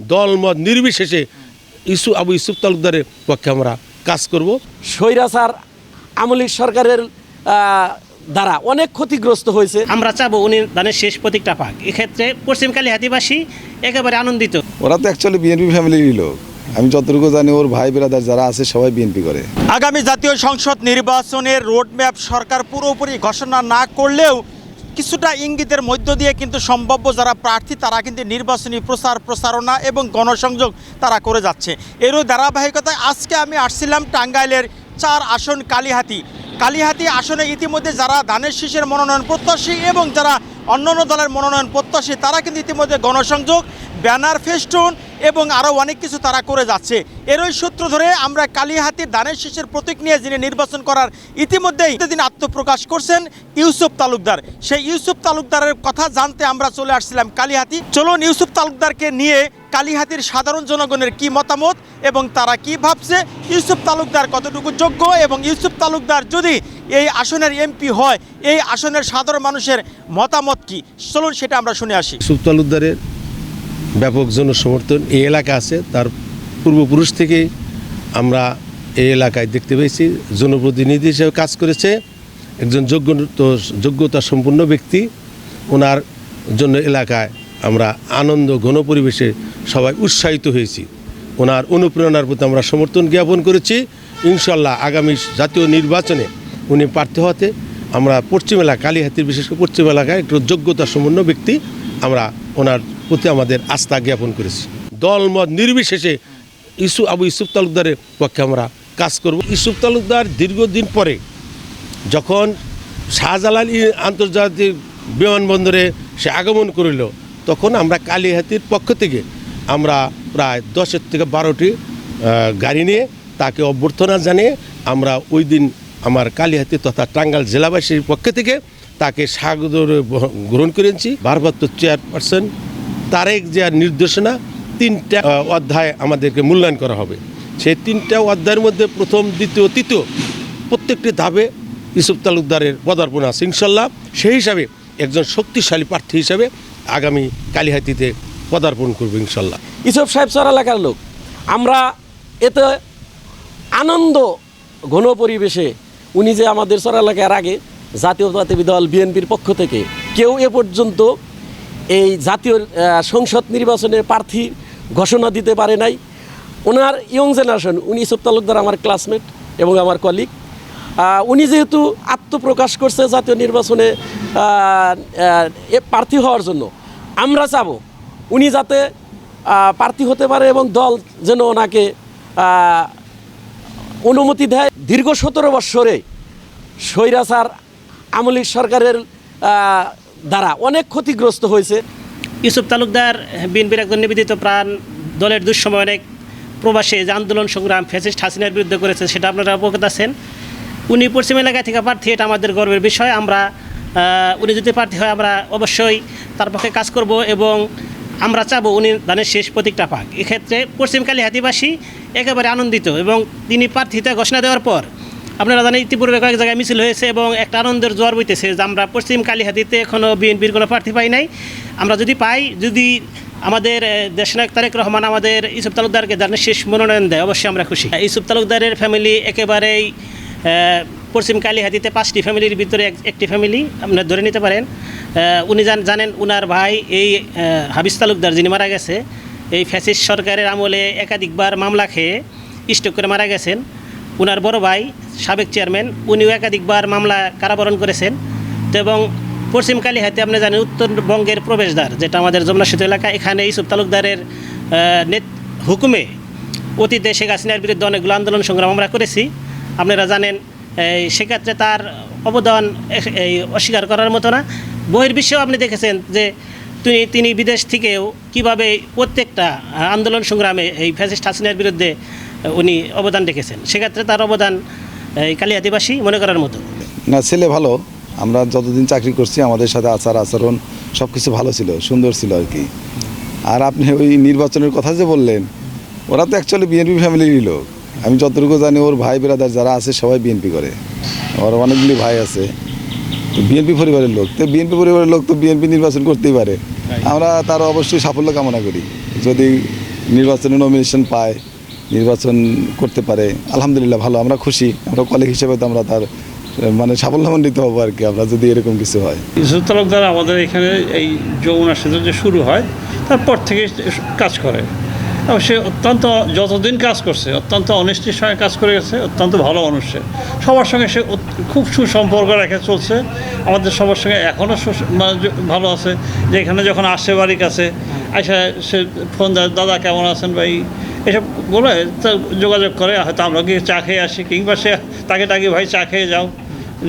দলমত নির্বিশেষে ইসু আবু ইসুফ তালুকদারের পক্ষে আমরা কাজ করব। স্বৈরাচার আমলিক সরকারের দ্বারা অনেক ক্ষতিগ্রস্ত হয়েছে। আমরা চাবো উনি দানের শেষ প্রতীকটা পাক। এক্ষেত্রে পশ্চিম কালীহাতিবাসী একেবারে আনন্দিত। ওরা তো অ্যাকচুয়ালি বিএনপি ফ্যামিলিরই লোক। আমি যতটুকু জানি ওর ভাই বেরাদার যারা আছে সবাই বিএনপি করে। আগামী জাতীয় সংসদ নির্বাচনের রোডম্যাপ সরকার পুরোপুরি ঘোষণা না করলেও কিছুটা ইঙ্গিতের মধ্য দিয়ে কিন্তু সম্ভাব্য যারা প্রার্থী, তারা কিন্তু নির্বাচনী প্রচার, প্রচারণা এবং গণসংযোগ তারা করে যাচ্ছে। এরও ধারাবাহিকতায় আজকে আমি আসছিলাম টাঙ্গাইলের চার আসন কালীহাতি। কালীহাতি আসনে ইতিমধ্যে যারা ধানের শীষের মনোনয়ন প্রত্যাশী এবং যারা অন্যান্য দলের মনোনয়ন প্রত্যাশী তারা কিন্তু ইতিমধ্যে গণসংযোগ, ব্যানার ফেস্টুন এবং আরও অনেক কিছু তারা করে যাচ্ছে। এরই সূত্র ধরে আমরা কালীহাতির দানের শেষের প্রতীক নিয়ে যিনি নির্বাচন করার ইতিমধ্যেই তিনি আত্মপ্রকাশ করছেন ইউসুফ তালুকদার। সেই ইউসুফ তালুকদারের কথা জানতে আমরা চলে আসছিলাম কালীহাতি। চলুন ইউসুফ তালুকদারকে নিয়ে কালীহাতির সাধারণ জনগণের কি মতামত এবং তারা কি ভাবছে? ইউসুফ তালুকদার কতটুকু যোগ্য এবং ইউসুফ তালুকদার যদি এই আসনের এমপি হয়, এই আসনের সাধারণ মানুষের মতামত কি? চলুন সেটা আমরা শুনে আসি। ইসুফ তালুকদারের ব্যাপক জনসমর্থন এই এলাকা আছে। তার পূর্বপুরুষ থেকে আমরা এই এলাকায় দেখতে পেয়েছি। জনপ্রতিনিধি হিসেবে কাজ করেছে। একজন যোগ্য যোগ্যতা সম্পন্ন ব্যক্তি ওনার জন্য এলাকায় আমরা আনন্দ ঘন পরিবেশে সবাই উৎসাহিত হয়েছি। ওনার অনুপ্রেরণার প্রতি আমরা সমর্থন জ্ঞাপন করেছি। ইনশাল্লাহ আগামী জাতীয় নির্বাচনে উনি প্রার্থী হতে আমরা পশ্চিম এলাকা, কালীহাতির, বিশেষ করে পশ্চিম এলাকায় একটু যোগ্যতা সম্পন্ন ব্যক্তি আমরা ওনার প্রতি আমাদের আস্থা জ্ঞাপন করেছি। দলমত নির্বিশেষে ইসু, আবু ইসুফ তালুকদারের পক্ষে আমরা কাজ করব। ইসুফ তালুকদার দীর্ঘদিন পরে যখন শাহজালাল আন্তর্জাতিক বিমানবন্দরে সে আগমন করিল তখন আমরা কালীহাতির পক্ষ থেকে আমরা প্রায় দশের থেকে বারোটি গাড়ি নিয়ে তাকে অভ্যর্থনা জানিয়ে আমরা ওই দিন আমার কালীহাতি তথা টাঙ্গাল জেলাবাসীর পক্ষ থেকে তাকে স্বাগত গ্রহণ করেছি। ভারপ্রাপ্ত চেয়ারপারসন তারেক জিয়ার নির্দেশনা তিনটা অধ্যায় আমাদেরকে মূল্যায়ন করা হবে। সেই তিনটা অধ্যায়ের মধ্যে প্রথম, দ্বিতীয়, তৃতীয় প্রত্যেকটি ধাপে ইউসুফ তালুকদারের পদার্পণ আছে ইনশাল্লাহ। সেই হিসাবে একজন শক্তিশালী প্রার্থী হিসাবে আগামী কালীহাতিতে পদার্পণ করবে ইনশাল্লাহ। ইসব সাহেব চর এলাকার লোক, আমরা এতে আনন্দ ঘন পরিবেশে, উনি যে আমাদের চর এলাকার আগে জাতীয়তাবাদী দল বিএনপির পক্ষ থেকে কেউ এ পর্যন্ত এই জাতীয় সংসদ নির্বাচনে প্রার্থী ঘোষণা দিতে পারে নাই। ওনার ইয়ং জেনারেশন, উনি ইসব তালুকদার আমার ক্লাসমেট এবং আমার কলিগ উনি যেহেতু আত্মপ্রকাশ করছে জাতীয় নির্বাচনে প্রার্থী হওয়ার জন্য। আমরা চাবো উনি যাতে প্রার্থী হতে পারে এবং দল যেন ওনাকে অনুমতি দেয়। দীর্ঘ সতেরো বৎসরে স্বৈরাচার আমলিক সরকারের দ্বারা অনেক ক্ষতিগ্রস্ত হয়েছে। ইউসুফ তালুকদার, বিএনপির একজন নিবেদিত প্রাণ, দলের দুঃসময় অনেক প্রবাসে যে আন্দোলন সংগ্রাম ফ্যাসিস্ট হাসিনার বিরুদ্ধে করেছে, সেটা আপনারা অবগত আছেন। উনি পশ্চিম এলাকা থেকে প্রার্থী, এটা আমাদের গর্বের বিষয়। আমরা উনি যদি প্রার্থী হয়, আমরা অবশ্যই তার পক্ষে কাজ করব এবং আমরা চাবো উনি দানের শেষ প্রতীকটা পাক। এক্ষেত্রে পশ্চিমকালী কালীহাতিবাসী একেবারে আনন্দিত এবং তিনি প্রার্থিতা ঘোষণা দেওয়ার পর, আপনারা জানেন, ইতিপূর্বে কয়েক জায়গায় মিছিল হয়েছে এবং একটা আনন্দের জোয়ার বইতেছে যে আমরা পশ্চিম কালীহাতিতে এখনও বিএনপির কোনো প্রার্থী পাই নাই। আমরা যদি পাই, যদি আমাদের দেশনায়ক তারেক রহমান আমাদের ইসুফ তালুকদারকে দানের শেষ মনোনয়ন দেয়, অবশ্যই আমরা খুশি। ইসুফ তালুকদারের ফ্যামিলি একেবারেই পশ্চিম কালীহাতিতে পাঁচটি ফ্যামিলির ভিতরে এক- একটি ফ্যামিলি আপনার ধরে নিতে পারেন উনি জান- জানেন উনার ভাই এই এ, হাবিজ তালুকদার যিনি মারা গেছে এই ফ্যাসিস সরকারের আমলে একাধিকবার মামলা খেয়ে স্টক করে মারা গেছেন। উনার বড় ভাই সাবেক চেয়ারম্যান উনিও একাধিকবার মামলা কারাবরণ করেছেন। তো এবং পশ্চিম কালীহাতে আপনি জানেন উত্তরবঙ্গের প্রবেশদ্বার যেটা আমাদের যমুনা সেতু এলাকা এখানে ইসুফ তালুকদারের নেত হুকুমে অতীতে শেখ হাসিনার বিরুদ্ধে অনেকগুলো আন্দোলন সংগ্রাম আমরা করেছি। আপনারা জানেন সেক্ষেত্রে তার অবদান এই অস্বীকার করার মতো না। বহির্বিশ্বেও আপনি দেখেছেন যে তিনি তিনি বিদেশ থেকেও কীভাবে প্রত্যেকটা আন্দোলন সংগ্রামে এই ফ্যাসিস্ট হাসিনার বিরুদ্ধে উনি অবদান রেখেছেন। সেক্ষেত্রে তার অবদান এই কালী আদিবাসী মনে করার মতো। না, ছেলে ভালো। আমরা যতদিন চাকরি করছি, আমাদের সাথে আচার আচরণ সব কিছু ভালো ছিল, সুন্দর ছিল আর কি। আর আপনি ওই নির্বাচনের কথা যে বললেন, ওরা তো অ্যাকচুয়ালি বিএনপি ফ্যামিলিরই লোক। আমি যতটুকু জানি ওর ভাই বেরাদার যারা আছে সবাই বিএনপি করে। ওর অনেকগুলি ভাই আছে। বিএনপি পরিবারের লোক। তো বিএনপি পরিবারের লোক তো বিএনপি নির্বাচন করতেই পারে। আমরা তার অবশ্যই সাফল্য কামনা করি। যদি নির্বাচনে নমিনেশন পায় নির্বাচন করতে পারে আলহামদুলিল্লাহ ভালো আমরা খুশি। আমরা কলিগ হিসেবে তো আমরা তার মানে সাফল্যমণ্ডিত হব আর কি আমরা যদি এরকম কিছু হয়। ইউসুফ তালুকদার আমাদের এখানে এই যমুনা সেতু যে শুরু হয় তারপর থেকে কাজ করে। সে অত্যন্ত যতদিন কাজ করছে, অত্যন্ত অনেস্টির সঙ্গে কাজ করে গেছে, অত্যন্ত ভালো মানুষ সে। সবার সঙ্গে সে খুব সুসম্পর্ক রেখে চলছে। আমাদের সবার সঙ্গে এখনও ভালো আছে। যে এখানে যখন আসে বাড়ির কাছে আসে সে ফোন দাদা, কেমন আছেন ভাই? এসব বলে যোগাযোগ করে, হয়তো আমরা গিয়ে চা খেয়ে আসি, কিংবা সে তাকে ডাকি, ভাই, চা খেয়ে যাও।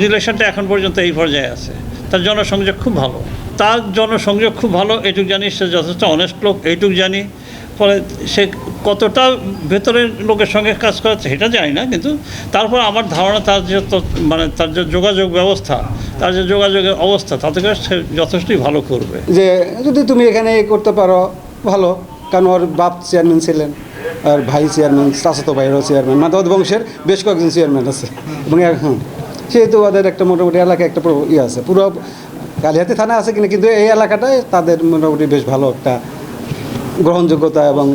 রিলেশনটা এখন পর্যন্ত এই পর্যায়ে আছে। তার জনসংযোগ খুব ভালো। তার জনসংযোগ খুব ভালো, এটুক জানি সে যথেষ্ট অনেস্ট লোক, এইটুক জানি। ফলে সে কতটা ভেতরের লোকের সঙ্গে কাজ করে সেটা জানি না, কিন্তু তারপর আমার ধারণা তার যে মানে তার যে যোগাযোগ ব্যবস্থা, তার যে যোগাযোগের অবস্থা, তাতে করে সে যথেষ্টই ভালো করবে। যে যদি তুমি এখানে করতে পারো, ভালো। কারণ ওর বাপ চেয়ারম্যান ছিলেন, আর ভাই চেয়ারম্যান চাচাতো ভাইয়েরও চেয়ারম্যান মানে বংশের বেশ কয়েকজন চেয়ারম্যান আছে। এবং হ্যাঁ সেহেতু ওদের একটা মোটামুটি এলাকায় একটা ইয়ে আছে, পুরো কালিহাতি থানা আছে কিনা, কিন্তু এই এলাকাটায় তাদের মোটামুটি বেশ ভালো একটা গ্রহণযোগ্যতা এবং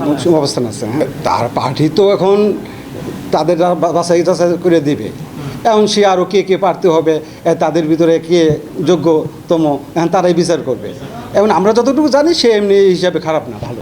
অবস্থান আছে হ্যাঁ। তার পার্টি তো এখন তাদের বাসাই টাছাই করে দিবে। এখন সে আরও কে কে পারতে হবে তাদের ভিতরে কে যোগ্যতম এখন তারাই বিচার করবে। এবং আমরা যতটুকু জানি সে এমনি হিসাবে খারাপ না, ভালো।